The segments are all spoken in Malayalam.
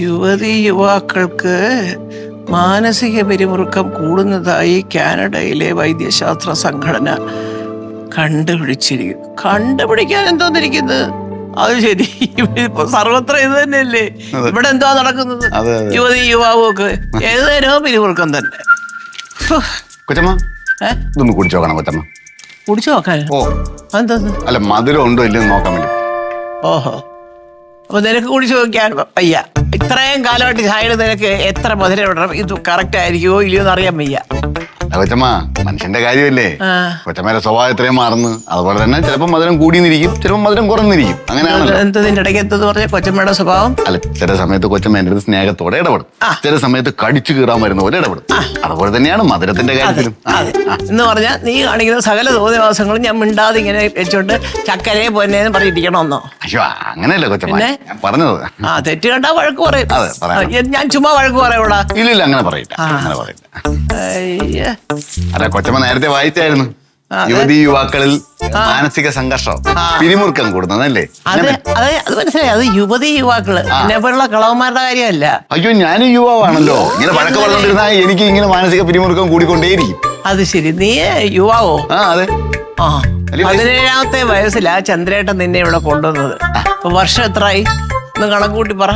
യുവതി യുവാക്കൾക്ക് മാനസിക പിരിമുറുക്കം കൂടുന്നതായി കാനഡയിലെ വൈദ്യശാസ്ത്ര സംഘടന കണ്ടുപിടിച്ചിരിക്കുന്നു. കണ്ടുപിടിക്കാൻ എന്തോന്നിരിക്കുന്നത് അത് ശരി ഇപ്പൊ സർവത്ര ഇത് തന്നെയല്ലേ? ഇവിടെ എന്തോ നടക്കുന്നത്. യുവതി യുവാവൊക്കെ ഒക്കെ ഏത് നേരവും പിരിമുറുക്കം തന്നെ? കൊച്ചമ്മ? ഇതൊന്ന് കുടിച്ചു നോക്കണം കൊച്ചമ്മ. കുടിച്ചു നോക്കാൻ ഓ. അല്ല മധുരം ഉണ്ടോ ഇല്ലെന്ന് നോക്കാൻ വേണ്ടി. ഓഹോ. അപ്പൊ നിനക്ക് കൂടി ചോദിക്കാൻ വയ്യ. ഇത്രയും കാലമായിട്ട് ചായയുടെ നിനക്ക് എത്ര മധുരം ഇടണം? ഇത് കറക്റ്റ് ആയിരിക്കുമോ ഇല്ലയോ എന്ന് അറിയാൻ വയ്യ. കൊച്ചമ്മ മനുഷ്യന്റെ കാര്യമല്ലേ. കൊച്ചമ്മയുടെ സ്വഭാവം ഇത്രയും മാറുന്നു. അതുപോലെ തന്നെ ചിലപ്പോൾ മധുരം കൂടിയെന്നിരിക്കും ചിലപ്പോൾ മധുരം കുറഞ്ഞിരിക്കും അങ്ങനെയാണല്ലോ. എന്ത് നിന്റെ ഇടയ്ക്ക് എന്തെന്ന് പറഞ്ഞ കൊച്ചമ്മയുടെ സ്വഭാവം? അല്ല ചില സമയത്ത് കൊച്ചമ്മ എന്റെ അടുത്ത് സ്നേഹത്തോടെ ഇടപെടും. ചില സമയത്ത് കടിച്ചു കീറാൻ വരുന്ന പോലെ ഇടപെടും. അതുപോലെ തന്നെയാണ് മധുരത്തിന്റെ കാര്യത്തിലും. എന്ന് പറഞ്ഞാൽ നീ കാണിക്കുന്ന സകല ദിവസങ്ങളും ഞാൻ മിണ്ടാതെ ഇങ്ങനെ വെച്ചോണ്ട് ചക്കരെ പൊന്നേന്ന് പറഞ്ഞിരിക്കണമെന്നോ അയ്യോ അങ്ങനെയല്ലേ കൊച്ചമ്മ? ഞാൻ പറഞ്ഞത്. ആ തെറ്റ് കണ്ടാ വഴക്ക് പറയും. ഞാൻ ചുമ്മാ വഴക്ക് പറയൂടാ ഇല്ല ഇല്ല അങ്ങനെ പറയില്ല. അങ്ങനെ പറയില്ല. അയ്യ. അല്ല കൊച്ചമ്മ നേരത്തെ വായിച്ചായിരുന്നു. യുവതി യുവാക്കളിൽ മാനസിക സംഘർഷം പിരിമുറുക്കം കൂടുന്നതല്ലേ അത് അത് അത് മനസ്സിലായി. അത് യുവതി യുവാക്കൾ. എന്നെ പോലുള്ള കളവന്മാരുടെ കാര്യമല്ല. അയ്യോ ഞാനും യുവാവാണല്ലോ. ഇങ്ങനെ വഴക്ക് പറഞ്ഞോണ്ടിരുന്നാ എനിക്ക് ഇങ്ങനെ മാനസിക പിരിമുറുക്കം കൂടിക്കൊണ്ടേയിരിക്കും. അത് ശരി. നീ യുവാവോ? ആ അതെ. ആ. പതിനേഴാമത്തെ വയസ്സിലാ ചന്ദ്രേട്ടൻ നിന്നെ ഇവിടെ കൊണ്ടുവന്നത്. വർഷം എത്രയായി ഒന്ന് കണക്കൂട്ടി പറ.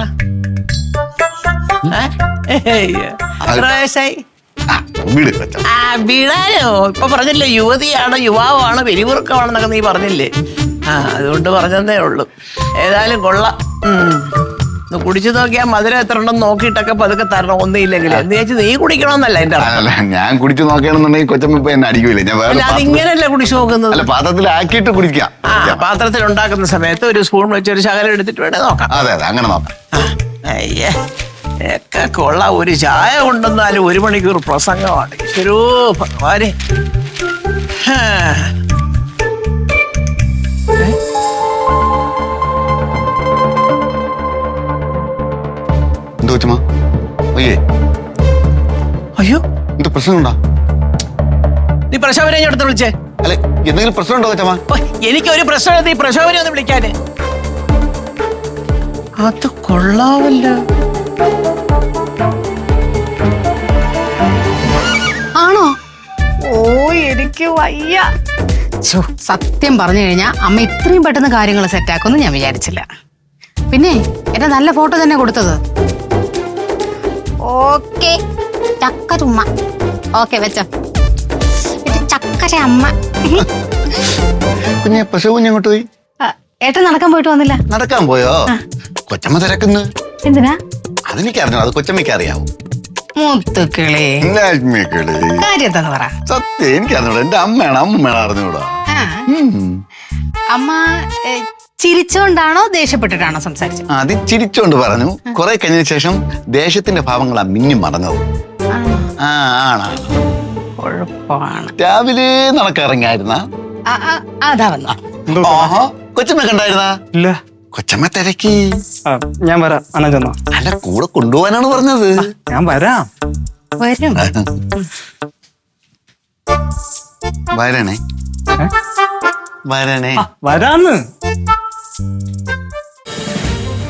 എത്ര വയസ്സായി? വിട് ആ വിടാനോ? ഇപ്പൊ പറഞ്ഞില്ലേ യുവതിയാണ് യുവാവാണ് പെരുവുറുക്കമാണെന്നൊക്കെ നീ പറഞ്ഞില്ലേ? ആ അതുകൊണ്ട് പറഞ്ഞതേ ഉള്ളൂ. ഏതായാലും കൊള്ളാം. ഉം. ഒന്ന് കുടിച്ചു നോക്കിയാൽ മധുരം എത്ര ഉണ്ടെന്ന് നോക്കിയിട്ടൊക്കെ പതുക്കെ തരണം ഒന്നുമില്ലെങ്കിൽ എന്ന് വെച്ച് നീ കുടിക്കണമെന്നല്ല എന്റെ അർത്ഥം. അല്ല ഞാൻ കുടിച്ചു നോക്കണമെന്നുണ്ടെങ്കിൽ കൊച്ചമ്മ ഇപ്പൊ എന്നെ അടിക്കില്ല ഞാൻ വേറെ അല്ല അതിങ്ങനെയല്ലേ കുടിച്ചു നോക്കുന്നത്? അല്ല പാത്രത്തിലാക്കിയിട്ട് കുടിക്കാം. ആ പാത്രത്തിൽ ഉണ്ടാക്കുന്ന സമയത്ത് ഒരു സ്പൂൺ വെച്ച് ഒരു ശകലം എടുത്തിട്ട് വേണേ നോക്കാം. അതെ അതെ അങ്ങനെ നോക്കാം. അയ്യേ. ഒക്കെ കൊള്ളാം. ഒരു ചായ കൊണ്ടുവന്നാലും ഒരു മണിക്കൂർ പ്രസംഗമാണ്. ഈശ്വരോ ഭഗവാനെ. അയ്യേ. എന്ത് പ്രശ്നമുണ്ടോ? നീ പ്രശോഭനെ അടുത്ത് വിളിച്ചേ. അല്ലെ എന്തെങ്കിലും പ്രശ്നമുണ്ടോ എനിക്ക് പ്രശ്നമില്ല നീ പ്രശോഭനെ ഒന്ന് വിളിക്കാന്. അത് കൊള്ളാവല്ലോ. ആണോ? ഓ എനിക്ക് വയ്യ. ഛോ, സത്യം പറഞ്ഞു കഴിഞ്ഞാൽ അമ്മ ഇത്രയും പെട്ടെന്ന് കാര്യങ്ങൾ സെറ്റാക്കുമെന്ന് ഞാൻ വിചാരിച്ചില്ല. പിന്നെ എന്റെ നല്ല ഫോട്ടോ തന്നെ കൊടുത്തത്. ഓക്കെ. ചക്ക ചുമ്മ ഓക്കെ വെച്ചോ. ഇത് ചക്കര അമ്മ. കുഞ്ഞെ പശു കുഞ്ഞങ്ങോട്ട് പോയി? ആ, ഏട്ടൻ നടക്കാൻ പോയിട്ട് വന്നില്ല. നടക്കാൻ പോയോ? കൊച്ചമ്മ തിരക്കുന്നു. എന്തിനാ? അതെനിക്കറിഞ്ഞു അത് കൊച്ചമ്മയ്ക്ക് അറിയാവൂ. മൂത്തുക്കിളി. ലക്ഷ്മിക്കളി. കാര്യം എന്താന്ന് പറ. സത്യം എനിക്കറിഞ്ഞൂടാ എന്റെ അമ്മയാണ് അമ്മയാണ് അറിഞ്ഞൂടാ. ആ, ഉം. അമ്മ ഏ, ചിരിച്ചോണ്ടാണോ ദേഷ്യപ്പെട്ടിട്ടാണോ സംസാരിച്ചത്? അത് ചിരിച്ചോണ്ട് പറഞ്ഞു. കുറെ കഴിഞ്ഞ ശേഷം ദേശത്തിന്റെ ഭാവങ്ങളാ മിന്നി മറഞ്ഞത് ആണോ? ആ കുഴപ്പമാണ് രാവിലെ നടക്കിറങ്ങിയായിരുന്ന ആ, ആ, അതാ വന്നു ആഹാ കൊച്ചമ്മ കണ്ടായിരുന്ന? ഇല്ല. കൊച്ചമ്മ തിരക്കി. ആ, ഞാൻ വരാം. അണ്ണൻ ചെന്നോ. അല്ല കൂടെ കൊണ്ടുപോകാനാണ് പറഞ്ഞത്. ഞാൻ വരാം. വരും. വരണേ. ഏ? വരണേ. ആ, വരാന്ന്.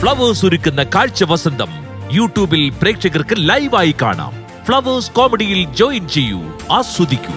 ഫ്ലവേഴ്സ് ഒരുക്കുന്ന കാഴ്ച വസന്തം യൂട്യൂബിൽ പ്രേക്ഷകർക്ക് ലൈവായി കാണാം. ഫ്ലവേഴ്സ് കോമഡിയിൽ ജോയിൻ ചെയ്യൂ. ആസ്വദിക്കൂ.